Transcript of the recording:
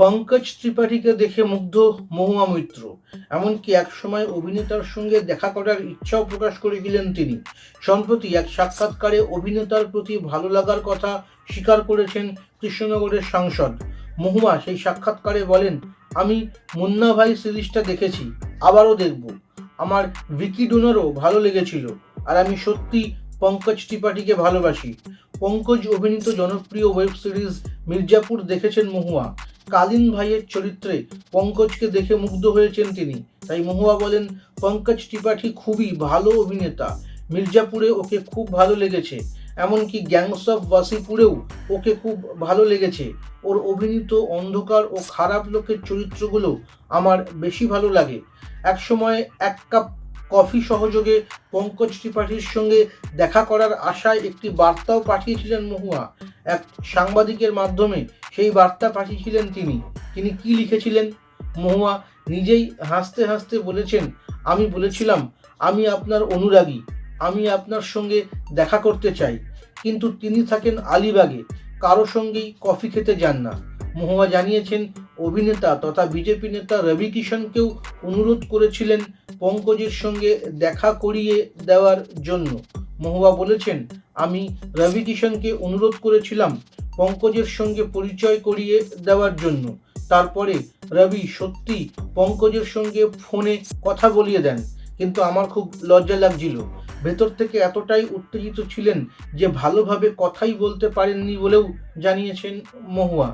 পঙ্কজ ত্রিপাঠীকে দেখে মুগ্ধ মহুয়া মৈত্র। এমনকি একসময় অভিনেতার সঙ্গে দেখা করার ইচ্ছাও প্রকাশ করেছিলেন তিনি। সম্প্রতি এক সাক্ষাৎকারে অভিনেতার প্রতি ভালো লাগার কথা স্বীকার করেছেন কৃষ্ণনগরের সাংসদ। মহুয়া সেই সাক্ষাৎকারে বলেন, আমি মুন্না ভাই সিরিজটা দেখেছি, আবারও দেখব। আমার ভিকি ডোনারও ভালো লেগেছিল আর আমি সত্যি পঙ্কজ ত্রিপাঠীকে ভালোবাসি। পঙ্কজ অভিনীত জনপ্রিয় ওয়েব সিরিজ মির্জাপুর দেখেছেন মহুয়া। কালীন ভাইয়ের চরিত্রে পঙ্কজকে দেখে মুগ্ধ হয়েছেন তিনি। তাই মহুয়া বলেন, পঙ্কজ ত্রিপাঠী খুবই ভালো অভিনেতা। মির্জাপুরে ওকে খুব ভালো লেগেছে। এমনকি গ্যাংস অফ ওয়াসিপুরেও ওকে খুব ভালো লেগেছে। ওর অভিনীত অন্ধকার ও খারাপ লোকের চরিত্রগুলো আমার বেশি ভালো লাগে। একসময় এক কাপ কফি সহযোগে পঙ্কজ ত্রিপাঠীর সঙ্গে দেখা করার আশায় একটি বার্তাও পাঠিয়েছিলেন মহুয়া। এক সাংবাদিকের মাধ্যমে সেই বার্তা পাঠিয়েছিলেন তিনি। তিনি কি লিখেছিলেন? মহুয়া নিজেই হাসতে হাসতে বলেছেন, আমি বলেছিলাম, আমি আপনার অনুরাগী, আমি আপনার সঙ্গে দেখা করতে চাই। কিন্তু তিনি থাকেন আলিবাগে, কারও সঙ্গেই কফি খেতে যান না। মহুয়া জানিয়েছেন, অভিনেতা তথা বিজেপি নেতা রবি কিষণকেও অনুরোধ করেছিলেন পঙ্কজের সঙ্গে দেখা করিয়ে দেওয়ার জন্য। মহুয়া বলেছেন, আমি রবি কিষণকে অনুরোধ করেছিলাম পঙ্কজের সঙ্গে পরিচয় করিয়ে দেওয়ার জন্য। তারপরে রবি সত্যি পঙ্কজের সঙ্গে ফোনে কথা বলিয়ে দেন, কিন্তু আমার খুব লজ্জা লাগছিল। ভেতর থেকে এতটাই উত্তেজিত ছিলেন যে ভালোভাবে কথাই বলতে পারেননি বলেও জানিয়েছেন মহুয়া।